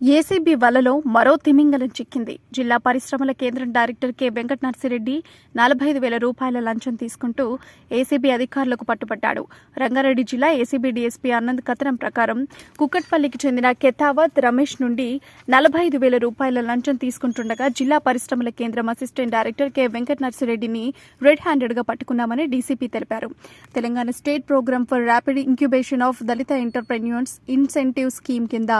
ACB వలలో మరో తిమింగలం చిక్కింది. జిల్లా పరిశ్రమల కేంద్రం డైరెక్టర్ కె. వెంకట నర్సిరెడ్డి నలభై ఐదు వేల రూపాయల లంచం తీసుకుంటూ ఏసీబీ అధికారులకు పట్టుబట్టాడు. రంగారెడ్డి జిల్లా ఏసీబీ డీఎస్పీ ఆనంద్ కథనం ప్రకారం కుక్కట్పల్లికి చెందిన కెతావత్ రమేష్ నుండి నలభై ఐదు వేల రూపాయల లంచం తీసుకుంటుండగా జిల్లా పరిశ్రమల కేంద్రం అసిస్టెంట్ డైరెక్టర్ కె. వెంకట నర్సిరెడ్డిని రెడ్ హ్యాండెడ్గా పట్టుకున్నామని డీసీపీ తెలిపారు. Telangana state program for rapid incubation of Dalit entrepreneurs incentive scheme కింద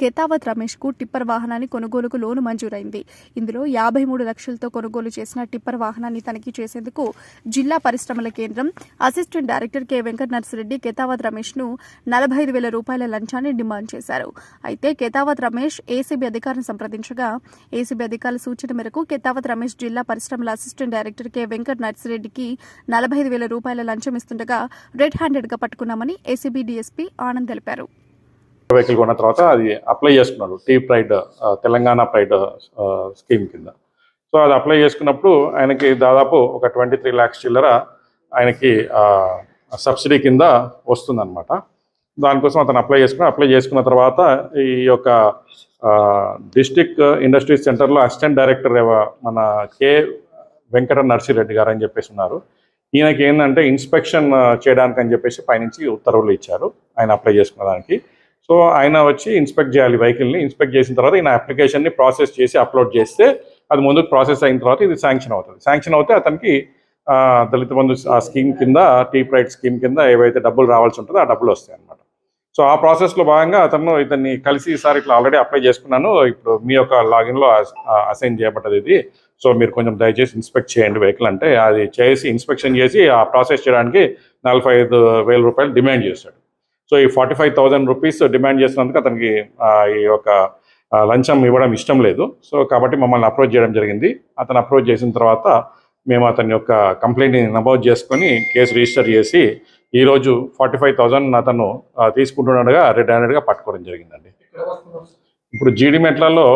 కేతావత్ రమేష్కు టిప్పర్ వాహనాన్ని కొనుగోలుకు లోను మంజూరైంది. ఇందులో యాభై మూడు లక్షలతో కొనుగోలు చేసిన టిప్పర్ వాహనాన్ని తనిఖీ చేసేందుకు జిల్లా పరిశ్రమల కేంద్రం assistant director K. Venkata Narsireddy Ketavath రమేష్ను నలభై ఐదు వేల రూపాయల లంచాన్ని డిమాండ్ చేశారు. అయితే కేతావత్ రమేష్ ఏసీబీ అధికారులను సంప్రదించగా ఏసీబీ అధికారుల సూచన మేరకు కేతావత్ రమేష్ జిల్లా పరిశ్రమల అసిస్టెంట్ డైరెక్టర్ కె. వెంకట నర్సిరెడ్డికి నలభై ఐదు వేల రూపాయల లంచం ఇస్తుండగా రెడ్ హ్యాండెడ్గా పట్టుకున్నామని ఏసీబీ డీఎస్పీ ఆనంద్ తెలిపారు. వెహికల్ కొన్న తర్వాత అది అప్లై చేసుకున్నాడు. T pride Telangana pride scheme కింద. సో అది అప్లై చేసుకున్నప్పుడు ఆయనకి దాదాపు ఒక ట్వంటీ త్రీ ల్యాక్స్ చిల్లర ఆయనకి సబ్సిడీ కింద వస్తుందన్నమాట. దానికోసం అతను అప్లై చేసుకుని అప్లై చేసుకున్న తర్వాత ఈ యొక్క డిస్టిక్ ఇండస్ట్రీస్ సెంటర్లో అసిస్టెంట్ డైరెక్టర్ మన కే వెంకట నర్సిరెడ్డి గారు అని చెప్పేసి ఉన్నారు. ఈయనకి ఏంటంటే ఇన్స్పెక్షన్ చేయడానికి అని చెప్పేసి పైనుంచి ఉత్తర్వులు ఇచ్చారు. ఆయన అప్లై చేసుకున్న దానికి. సో ఆయన వచ్చి ఇన్స్పెక్ట్ చేయాలి వెహికల్ని ఇన్స్పెక్ట్ చేసిన తర్వాత ఈయన అప్లికేషన్ని ప్రాసెస్ చేసి అప్లోడ్ చేస్తే అది ముందుకు ప్రాసెస్ అయిన తర్వాత ఇది శాంక్షన్ అవుతుంది. శాంక్షన్ అవుతే అతనికి దళిత బంధు ఆ స్కీమ్ కింద టీప్ రైట్ స్కీమ్ కింద ఏవైతే డబ్బులు రావాల్సి ఉంటుందో ఆ డబ్బులు వస్తాయి అనమాట సో ఆ ప్రాసెస్లో భాగంగా అతను ఇతన్ని కలిసి ఈసారి ఇట్లా ఆల్రెడీ అప్లై చేసుకున్నాను. ఇప్పుడు మీ యొక్క లాగిన్లో అసైన్ చేయబడ్డది ఇది. సో మీరు కొంచెం దయచేసి ఇన్స్పెక్ట్ చేయండి వెహికల్ అంటే అది చేసి ఇన్స్పెక్షన్ చేసి ఆ ప్రాసెస్ చేయడానికి నలభై ఐదు వేల రూపాయలు డిమాండ్ చేశాడు. సో ఈ forty five thousand rupees demand చేసినందుకు అతనికి ఈ యొక్క లంచం ఇవ్వడం ఇష్టం లేదు. సో కాబట్టి మమ్మల్ని అప్రోచ్ చేయడం జరిగింది. అతను అప్రోచ్ చేసిన తర్వాత మేము అతని యొక్క కంప్లైంట్ని నమోదు చేసుకొని కేసు రిజిస్టర్ చేసి ఈరోజు ఫార్టీ ఫైవ్ థౌజండ్ అతను తీసుకుంటున్నాడుగా రెడ్ హ్యాండెడ్గా పట్టుకోవడం జరిగిందండి. ఇప్పుడు జీడిమెట్లలో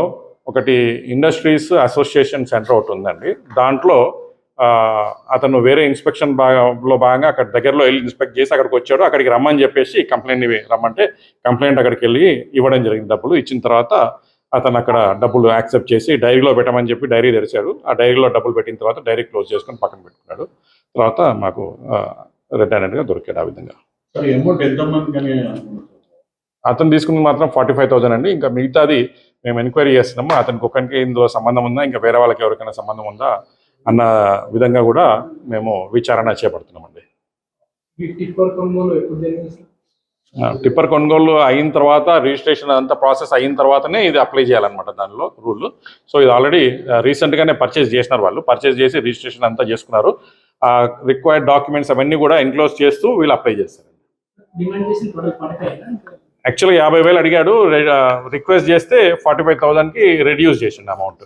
ఒకటి ఇండస్ట్రీస్ అసోసియేషన్ సెంటర్ ఒకటి ఉందండి. దాంట్లో అతను వేరే ఇన్స్పెక్షన్ భాగంలో భాగంగా అక్కడ దగ్గరలో వెళ్ళి ఇన్స్పెక్ట్ చేసి అక్కడికి వచ్చాడు. అక్కడికి రమ్మని చెప్పేసి కంప్లైంట్ రమ్మంటే కంప్లైంట్ అక్కడికి వెళ్ళి ఇవ్వడం జరిగింది డబ్బులు. ఇచ్చిన తర్వాత అతను అక్కడ డబ్బులు యాక్సెప్ట్ చేసి డైరీలో పెట్టమని చెప్పి డైరీ తెరిచాడు. ఆ డైరీలో డబ్బులు పెట్టిన తర్వాత డైరీ క్లోజ్ చేసుకొని పక్కన పెట్టుకున్నాడు. తర్వాత మాకు రెడ్ హ్యాండెడ్గా దొరికాడు ఆ విధంగా. అతను తీసుకున్నది మాత్రం ఫార్టీ ఫైవ్ థౌసండ్ అండి. ఇంకా మిగతాది మేము ఎంక్వైరీ చేస్తున్నాము. అతనికి ఒక్కరికి ఇందులో సంబంధం ఉందా? ఇంకా వేరే వాళ్ళకి ఎవరికైనా సంబంధం ఉందా? అన్న విధంగా కూడా మేము విచారణ చేపడుతున్నామండి. టిప్పర్ కొనుగోలు అయిన తర్వాత రిజిస్ట్రేషన్ అంతా ప్రాసెస్ అయిన తర్వాతనే ఇది అప్లై చేయాలన్నమాట దానిలో రూల్. సో ఇది ఆల్రెడీ రీసెంట్గానే పర్చేస్ చేసినారు వాళ్ళు. పర్చేస్ చేసి రిజిస్ట్రేషన్ అంతా చేసుకున్నారు. ఆ రిక్వైర్డ్ డాక్యుమెంట్స్ అవన్నీ కూడా ఎన్క్లోజ్ చేస్తూ వీళ్ళు అప్లై చేస్తారు. యాక్చువల్గా యాభై వేలు అడిగాడు రిక్వెస్ట్ చేస్తే ఫార్టీ ఫైవ్ థౌసండ్కి రెడ్యూస్ చేసిండు అమౌంట్